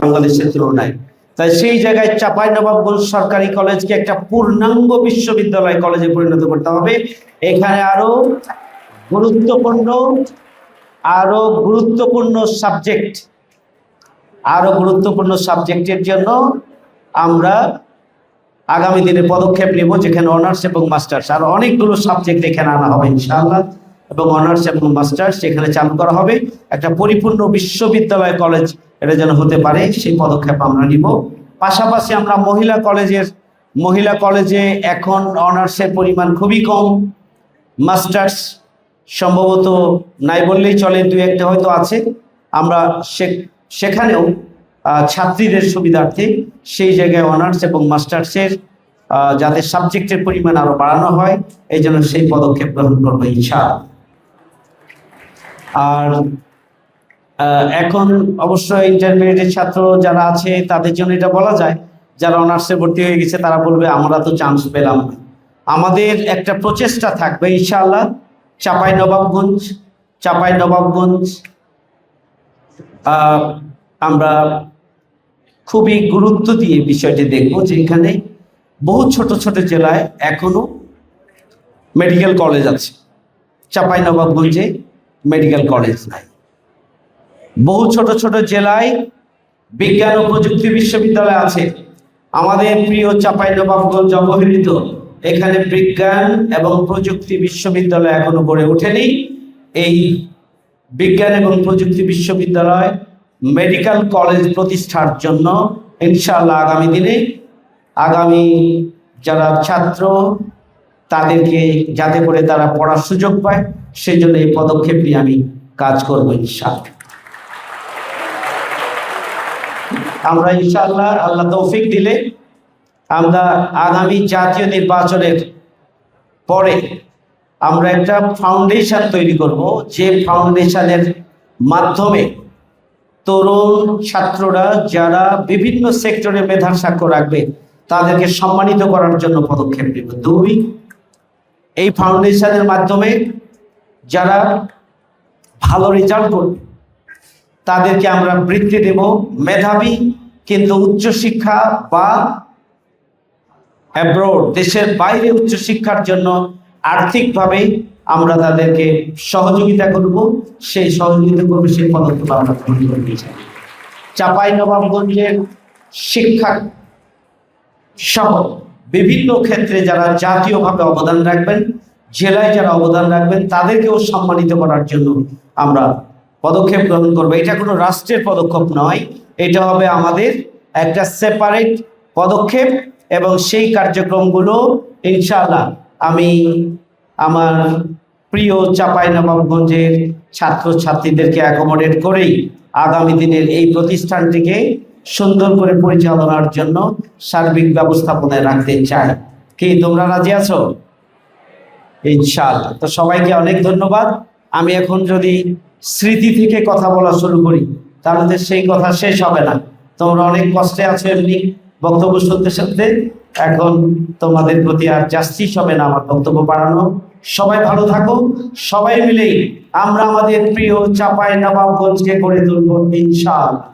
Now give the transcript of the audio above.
বাংলাদেশের তুলনায়। তাই সেই জায়গায় চাপাই নবাবগঞ্জ সরকারি কলেজকে একটা পূর্ণাঙ্গ বিশ্ববিদ্যালয় কলেজে পরিণত করতে হবে। এখানে আরও গুরুত্বপূর্ণ আরও গুরুত্বপূর্ণ সাবজেক্ট, আরও গুরুত্বপূর্ণ সাবজেক্টের জন্য আমরা আগামী দিনে পদক্ষেপ নেব, যেখানে অনার্স এবং মাস্টার্স, আর অনেকগুলো সাবজেক্ট এখানে আনা হবে, ইনশাআল্লাহ। এবং অনার্স এবং মাস্টার্স এখানে চালু করা হবে। একটা পরিপূর্ণ বিশ্ববিদ্যালয় কলেজ এটা যেন হতে পারে, সেই পদক্ষেপ আমরা নিব। পাশাপাশি আমরা মহিলা কলেজের, মহিলা কলেজে এখন অনার্সের পরিমাণ খুবই কম। মাস্টার্স সম্ভবত নাই বললেই চলে, দু একটা হয়তো আছে। আমরা সেখানেও ছাত্রীদের সুবিধার্থে সেই জায়গায় অনার্স এবং মাস্টার্সের যাতে সাবজেক্টের পরিমাণ আরও বাড়ানো হয়, এই জন্য সেই পদক্ষেপ গ্রহণ করব ইচ্ছা আর এখন অবশ্যই ইন্টারমিডিয়েটের ছাত্র যারা আছে, তাদের জন্য এটা বলা যায়, যারা অনার্সে ভর্তি হয়ে গেছে, তারা বলবে, আমরা তো চান্স পেলাম না। আমাদের একটা প্রচেষ্টা থাকবে, ইনশাআল্লাহ। চাপাই নবাবগঞ্জ চাপাই নবাবগঞ্জ আমরা খুবই গুরুত্ব দিয়ে বিষয়টি দেখব যে এখানে বহু ছোট ছোট জেলায় এখনও মেডিকেল কলেজ আছে। চাপাই নবাবগঞ্জে মেডিকেল কলেজ নাই। বহু ছোট ছোট জেলায় বিজ্ঞান ও প্রযুক্তি বিশ্ববিদ্যালয় আছে। আমাদের প্রিয় চাপাই নবাবগঞ্জ অবহেলিত। এখানে বিজ্ঞান এবং প্রযুক্তি বিশ্ববিদ্যালয় এখনও গড়ে ওঠেনি। এই বিজ্ঞান এবং প্রযুক্তি বিশ্ববিদ্যালয় মেডিকেল কলেজ প্রতিষ্ঠার জন্য ইনশাআল্লাহ আগামী দিনে আগামী যারা ছাত্র, তাদেরকে যাতে করে তারা পড়ার সুযোগ পায়। সেই জন্য এই পদক্ষেপ নিয়ে আমি কাজ করব ইনশাআল্লাহ। আমরা ইনশাআল্লাহ, আল্লাহ তৌফিক দিলে আমরা আগামী জাতীয় নির্বাচনের পরে আমরা একটা ফাউন্ডেশন তৈরি করব, যে ফাউন্ডেশনের মাধ্যমে তরুণ ছাত্ররা যারা বিভিন্ন সেক্টরে মেধার সাক্ষ্য রাখবে, তাদেরকে সম্মানিত করার জন্য পদক্ষেপ নেব। দুই, এই ফাউন্ডেশনের মাধ্যমে যারা ভালো রেজাল্ট করবে, তাদেরকে আমরা বৃত্তি দেব মেধাবী কিন্তু উচ্চশিক্ষা বা অ্যাব্রোড দেশের বাইরে উচ্চশিক্ষার জন্য আর্থিকভাবে আমরা তাদেরকে সহযোগিতা করব। সেই সহযোগিতা করবে সেই পদক্ষেপ আমরা গ্রহণ করতে চাই। চাপাই নবাবগঞ্জের শিক্ষা সহ বিভিন্ন ক্ষেত্রে যারা জাতীয়ভাবে অবদান রাখবেন জেলায় যারা অবদান রাখবেন, তাদেরকেও সম্মানিত করার জন্য আমরা পদক্ষেপ গ্রহণ করব। এটা কোনো রাষ্ট্রের পদক্ষেপ নয়, এটা হবে আমাদের একটা সেপারেট পদক্ষেপ এবং সেই কার্যক্রমগুলো ইনশাআল্লাহ আমি আমার প্রিয় চাপাই নবাবগঞ্জের ছাত্র ছাত্রীদেরকে অ্যাকোমোডেট করেই আগামী দিনের এই প্রতিষ্ঠানটিকে সুন্দর করে পরিচালনার জন্য সার্বিক ব্যবস্থাপনায় রাখতে চাই। কি, তোমরা রাজি আছো? ইনশাআল্লাহ। তো সবাইকে অনেক ধন্যবাদ। আমি এখন যদি স্মৃতি থেকে কথা বলা শুরু করি, তাহলে সেই কথা শেষ হবে না। তোমরা অনেক কষ্টে আছো এমনি বক্তব্য শুনতে শুনতে। এখন তোমাদের প্রতি আর জাস্টিস হবে না আমার বক্তব্য বাড়ানো। সবাই ভালো থাকো। সবাই মিলেই আমরা আমাদের প্রিয় চাপাই নবাবগঞ্জকে গড়ে তুলবো ইনশাআল্লাহ।